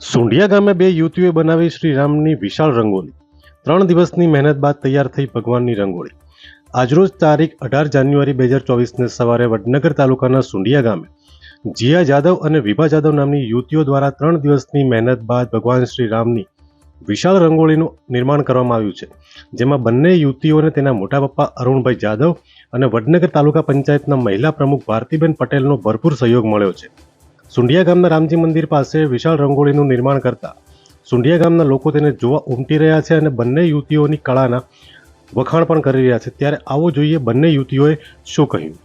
સુંઢિયા ગામે બે યુવતીઓએ બનાવી શ્રી રામની વિશાળ રંગોળી ત્રણ દિવસની મહેનત બાદ તૈયાર થઈ ભગવાનની રંગોળી. આજરોજ તારીખ અઢાર જાન્યુઆરી બે હજાર ચોવીસને સવારે વડનગર તાલુકાના સુંઢિયા ગામે જીયા જાદવ અને વિભા જાદવ નામની યુવતીઓ દ્વારા ત્રણ દિવસની મહેનત બાદ ભગવાન શ્રી રામની વિશાળ રંગોળીનું નિર્માણ કરવામાં આવ્યું છે. જેમાં બંને યુવતીઓને તેના મોટા પપ્પા અરુણભાઈ જાદવ અને વડનગર તાલુકા પંચાયતના મહિલા પ્રમુખ ભારતીબેન પટેલનો ભરપૂર સહયોગ મળ્યો છે. સુંઢિયા ગામના રામજી મંદિર પાસે વિશાળ રંગોળીનું નિર્માણ કરતા સુંઢિયા ગામના લોકો તેને જોવા ઉમટી રહ્યા છે અને બંને યુવતીઓની કળાના વખાણ પણ કરી રહ્યા છે. ત્યારે આવો જોઈએ બંને યુવતીઓએ શું કહ્યું.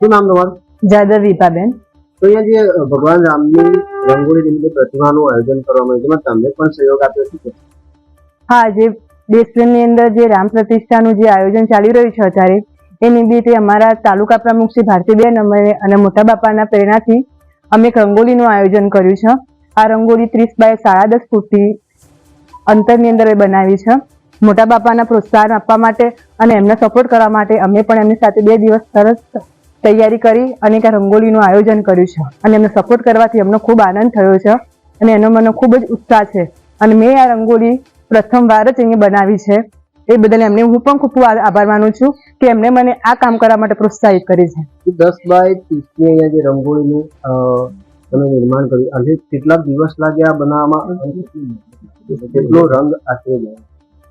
શું નામ તમારું? જાદવ વિભાબેન. તો અહીંયા જે ભગવાન રામની રંગોળી નિમિત્તે પ્રતિમાનું આયોજન કરવામાં આવ્યું જેમાં તમને પણ સહયોગ આપ્યો છે હા જે દેશની અંદર જે રામ પ્રતિષ્ઠાનું જે આયોજન ચાલી રહ્યું છે અત્યારે એ નિમિત્તે અમારા તાલુકા પ્રમુખ શ્રી ભારતીબેન અને મોટા બાપાના પ્રેરણાથી અમે એક રંગોળીનું આયોજન કર્યું છે. આ રંગોળી ત્રીસ બાય સાડા દસ ફૂટથી અંતરની અંદર બનાવી છે. મોટા બાપાના પ્રોત્સાહન આપવા માટે અને એમને સપોર્ટ કરવા માટે અમે પણ એમની સાથે બે દિવસ સરસ તૈયારી કરી અને એક રંગોળીનું આયોજન કર્યું છે. અને એમને સપોર્ટ કરવાથી અમને ખૂબ આનંદ થયો છે અને એનો મને ખૂબ જ ઉત્સાહ છે. અને મેં આ રંગોળી પ્રથમ વાર જ અહીંયા બનાવી છે. એ બદલ એમને હું પણ ખૂબ આભાર માનું છું કે એમને મને આ કામ કરવા માટે પ્રોત્સાહિત કરી છે. દસ બાય ત્રીસની અહીંયા જે રંગોળીનું તમે નિર્માણ કર્યું આજે કેટલા દિવસ લાગ્યા બનાવવામાં? કેટલો રંગ આશરે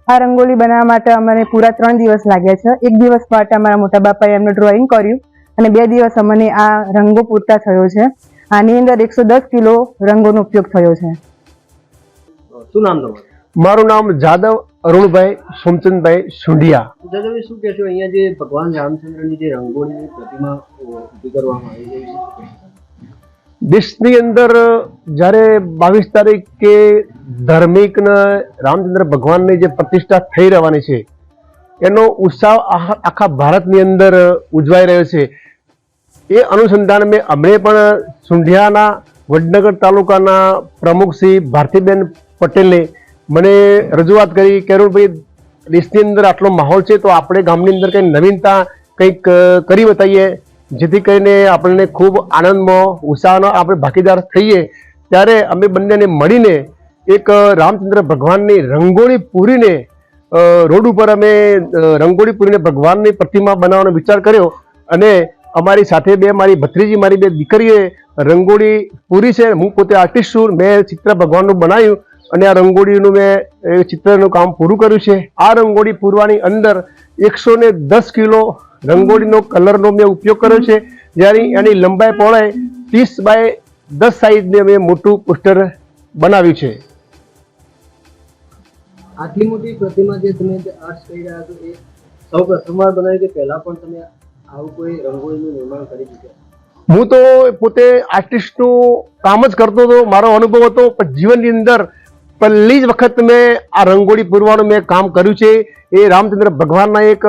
આ રંગોળી બનાવવા માટે અમને પૂરા ત્રણ દિવસ લાગ્યા છે. એક દિવસ માટે અમારા મોટા બાપાએ એમનું ડ્રોઈંગ કર્યું અને બે દિવસ અમને આ રંગો પૂરતા થયો છે. આની અંદર એકસો દસ કિલો રંગોનો ઉપયોગ થયો છે. શું નામ તમારું? મારું નામ જાદવ અરુણભાઈ સોમચંદભાઈ સુંઢિયા દાદાભાઈ શું કહેશો? અહીંયા જે ભગવાન રામચંદ્રની જે રંગોળીની પ્રતિમા ઊભી કરવામાં આવી છે. દેશની અંદર જ્યારે બાવીસ તારીખે ધાર્મિકના રામચંદ્ર ભગવાનની જે પ્રતિષ્ઠા થઈ રહેવાની છે એનો ઉત્સાહ આખા ભારતની અંદર ઉજવાઈ રહ્યો છે. એ અનુસંધાન મેં અમને પણ સુંઢિયાના વડનગર તાલુકાના પ્રમુખ શ્રી ભારતીબેન પટેલે મને રજૂઆત કરી કે, અરુણભાઈ, દેશની અંદર આટલો માહોલ છે, તો આપણે ગામની અંદર કંઈ નવીનતા કંઈક કરી બતાવીએ. જેથી કરીને આપણને ખૂબ આનંદમાં ઉત્સાહનો આપણે ભાગીદાર થઈએ. ત્યારે અમે બંનેને મળીને એક રામચંદ્ર ભગવાનની રંગોળી પૂરીને રોડ ઉપર અમે રંગોળી પૂરીને ભગવાનની પ્રતિમા બનાવવાનો વિચાર કર્યો. અને અમારી સાથે બે, મારી ભત્રીજી, મારી બે દીકરીએ રંગોળી પૂરી છે. હું પોતે આર્ટિસ્ટ છું. મેં ચિત્ર ભગવાનનું બનાવ્યું. અને આ રંગોળીનું મેં ચિત્રનું કામ પૂરું કર્યું છે. આ રંગોળી પૂરવાની અંદર એકસો ને દસ કિલો રંગોળીનો કલરનો મેં ઉપયોગ કર્યો છે. જ્યારે એની લંબાઈ પહોળાઈ ત્રીસ બાય દસ સાઈઝને મેં મોટું પોસ્ટર બનાવ્યું છે. આટલી મોટી પ્રતિમા જે તમે આર્ટ કરી રહ્યા છો એ સૌ પ્રથમવાર બનાવી કે પહેલા પણ તમે આવું કોઈ રંગોળીનું નિર્માણ કરી ચૂક્યા હું તો પોતે આર્ટિસ્ટનું કામ જ કરતો હતો મારો અનુભવ હતો પણ જીવનની અંદર પહેલી જ વખત મેં આ રંગોળી પૂરવાનું મેં કામ કર્યું છે. એ રામચંદ્ર ભગવાનના એક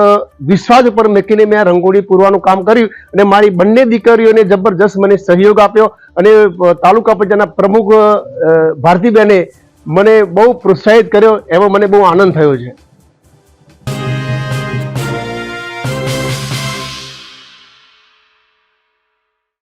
વિશ્વાસ ઉપર મૂકીને મેં આ રંગોળી પૂરવાનું કામ કર્યું અને મારી બંને દીકરીઓને જબરજસ્ત મને સહયોગ આપ્યો અને તાલુકા પંચાયતના પ્રમુખ ભારતીબેને મને બહુ પ્રોત્સાહિત કર્યો એવો મને બહુ આનંદ થયો છે.